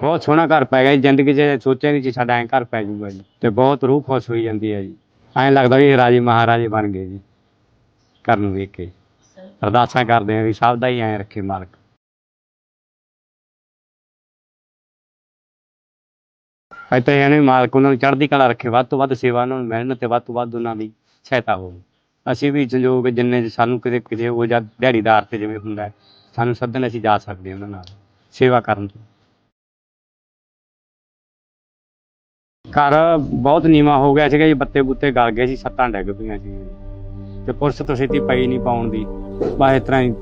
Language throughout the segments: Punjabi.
ਬਹੁਤ ਸੋਹਣਾ ਘਰ ਪੈ ਗਿਆ ਜੀ, ਜ਼ਿੰਦਗੀ 'ਚ ਸੋਚਿਆ ਨਹੀਂ ਸੀ ਸਾਡਾ ਐਂ ਘਰ ਪੈ ਜਾਊਗਾ ਜੀ। ਤੇ ਬਹੁਤ ਰੂਹ ਖੁਸ਼ ਹੋਈ ਜਾਂਦੀ ਹੈ ਜੀ। ਐਂ ਲੱਗਦਾ ਵੀ ਰਾਜੇ ਮਹਾਰਾਜੇ ਬਣ ਗਏ ਜੀ, ਘਰ ਨੂੰ ਵੇਖ ਕੇ। ਅਰਦਾਸਾਂ ਕਰਦੇ ਆ ਵੀ ਸਭ ਦਾ ਹੀ ਐਂ ਰੱਖੇ ਮਾਲਕ। ਇੱਥੇ ਤਾਂ ਇਹਨੇ ਮਾਲਕ ਉਹਨਾਂ ਨੂੰ ਚੜ੍ਹਦੀ ਕਲਾ ਰੱਖੇ, ਵੱਧ ਤੋਂ ਵੱਧ ਸੇਵਾ ਉਹਨਾਂ ਨੂੰ ਮਿਲਣ ਤੇ ਵੱਧ ਤੋਂ ਵੱਧ ਉਹਨਾਂ ਦੀ ਸਹਾਇਤਾ ਹੋਵੇ। ਅਸੀਂ ਵੀ ਸੰਯੋਗ ਜਿੰਨੇ ਸਾਨੂੰ ਕਿਤੇ ਕਿਤੇ ਉਹ ਜਾਂ ਦਿਹਾੜੀਦਾਰ ਤੇ ਜਿਵੇਂ ਹੁੰਦਾ ਸਾਨੂੰ ਸੱਦਣ ਅਸੀਂ ਜਾ ਸਕਦੇ ਉਹਨਾਂ ਨਾਲ ਸੇਵਾ ਕਰਨ ਤੋਂ। ਘਰ ਬਹੁਤ ਨੀਵਾ ਹੋ ਗਿਆ ਸੀਗਾ ਜੀ ਬੱਤੇ ਬੁੱਤੇ ਗਲ ਗਏ ਸੀ ਸੱਤਾਂ ਡਿੱਗ ਪਈਆਂ ਸੀ। ਤੇ ਪੁਰਸ ਤੋਂ ਛੇਤੀ ਪਈ ਨਹੀਂ ਪਾਉਣ ਦੀ। ਬਸ ਇਸ ਤਰ੍ਹਾਂ ਹੀ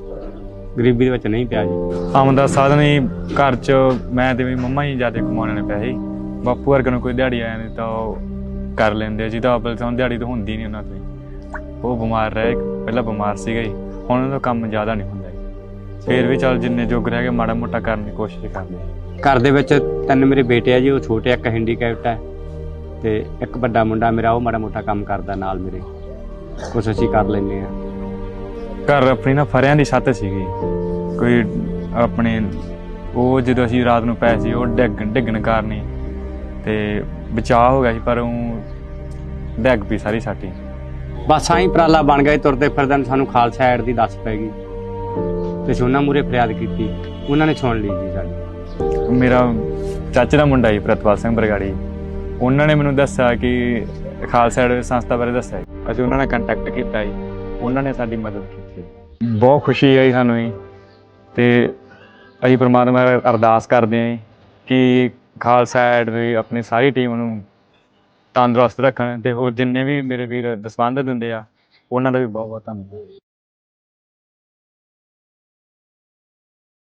ਗਰੀਬੀ ਦੇ ਵਿੱਚ ਨਹੀਂ ਪਿਆ ਜੀ। ਆਮਦ ਦਾ ਸਾਧਨ ਹੀ ਘਰ 'ਚ ਮੈਂ ਤੇ ਮੇਰੀ ਮੰਮਾ ਹੀ ਜ਼ਿਆਦਾ ਕਮਾਉਣੇ ਨੇ ਪੈਸੇ ਬਾਪੂ ਵਰਗੇ ਨੂੰ ਕੋਈ ਦਿਹਾੜੀ ਆਇਆ ਨਹੀਂ ਤਾਂ ਉਹ ਕਰ ਲੈਂਦੇ ਜੀ ਤਾਂ ਤੋਂ ਦਿਹਾੜੀ ਤਾਂ ਹੁੰਦੀ ਨਹੀਂ ਉਹਨਾਂ ਤੋਂ। ਉਹ ਬਿਮਾਰ ਰਹੇ ਪਹਿਲਾਂ ਬਿਮਾਰ ਸੀਗਾ ਜੀ। ਹੁਣ ਉਹਨਾਂ ਦਾ ਕੰਮ ਜ਼ਿਆਦਾ ਨਹੀਂ ਹੁੰਦਾ ਜੀ। ਫੇਰ ਵੀ ਚੱਲ ਜਿੰਨੇ ਜੋਗ ਰਹਿ ਗਏ ਮਾੜਾ ਮੋਟਾ ਕਰਨ ਦੀ ਕੋਸ਼ਿਸ਼ ਕਰਦੇ। ਘਰ ਦੇ ਵਿੱਚ ਤਿੰਨ ਮੇਰੇ ਬੇਟੇ ਆ ਜੀ ਉਹ ਛੋਟੇ ਇੱਕ ਹੈਂਡੀਕੈਪਟ ਹੈ। ਤੇ ਇੱਕ ਵੱਡਾ ਮੁੰਡਾ ਮੇਰਾ ਉਹ ਮਾੜਾ ਮੋਟਾ ਕੰਮ ਕਰਦਾ ਨਾਲ ਮੇਰੇ। ਕੁਛ ਅਸੀਂ ਕਰ ਲੈਂਦੇ ਆ ਘਰ ਆਪਣੀ ਨਾ ਫਰਿਆਂ ਦੀ ਛੱਤ ਸੀਗੀ। ਕੋਈ ਆਪਣੇ ਉਹ ਜਦੋਂ ਅਸੀਂ ਰਾਤ ਨੂੰ ਪਏ ਸੀ ਉਹ ਡਿੱਗਣ ਡਿੱਗਣ ਕਾਰਨ ਹੀ। ਤੇ ਬਚਾਅ ਹੋ ਗਿਆ ਸੀ ਪਰ ਉਹ ਡਿੱਗ ਪਈ ਸਾਰੀ ਸਾਟੀ ਬਸ ਆਈ ਪ੍ਰਾਲਾ ਬਣ ਗਏ ਤੁਰਦੇ ਫਿਰਦੇ ਸਾਨੂੰ ਖਾਲਸਾ ਐਡ ਦੀ ਦੱਸ ਪੈ ਗਈ। ਤੇ ਸੋਨਾ ਮੂਰੇ ਫਰਿਆਦ ਕੀਤੀ। ਉਹਨਾਂ ਨੇ ਸੁਣ ਲਈ ਜੀ ਸਾਡੀ। ਮੇਰਾ ਚਾਚੇ ਦਾ ਮੁੰਡਾ ਜੀ ਪ੍ਰਤਪਾਲ ਸਿੰਘ ਬਰਗਾੜੀ। ਉਹਨਾਂ ਨੇ ਮੈਨੂੰ ਦੱਸਿਆ ਕਿ ਖਾਲਸਾ ਐਡ ਸੰਸਥਾ ਬਾਰੇ ਦੱਸਿਆ ਅਸੀਂ ਉਹਨਾਂ ਨਾਲ ਕੰਟੈਕਟ ਕੀਤਾ ਜੀ। ਉਹਨਾਂ ਨੇ ਸਾਡੀ ਮਦਦ ਕੀਤੀ ਬਹੁਤ ਖੁਸ਼ੀ ਆਈ ਸਾਨੂੰ ਜੀ। ਤੇ ਅਸੀਂ ਪਰਮਾਤਮਾ ਅਰਦਾਸ ਕਰਦੇ ਹਾਂ ਜੀ ਕਿ ਖਾਲਸਾ ਐਡ ਵੀ ਆਪਣੀ ਸਾਰੀ ਟੀਮ ਨੂੰ ਤੰਦਰੁਸਤ ਰੱਖਣ ਤੇ ਹੋਰ ਜਿੰਨੇ ਵੀ ਮੇਰੇ ਵੀਰ ਦਸਵੰਧ ਦਿੰਦੇ ਆ, ਉਹਨਾਂ ਦਾ ਵੀ ਬਹੁਤ ਬਹੁਤ ਧੰਨਵਾਦ।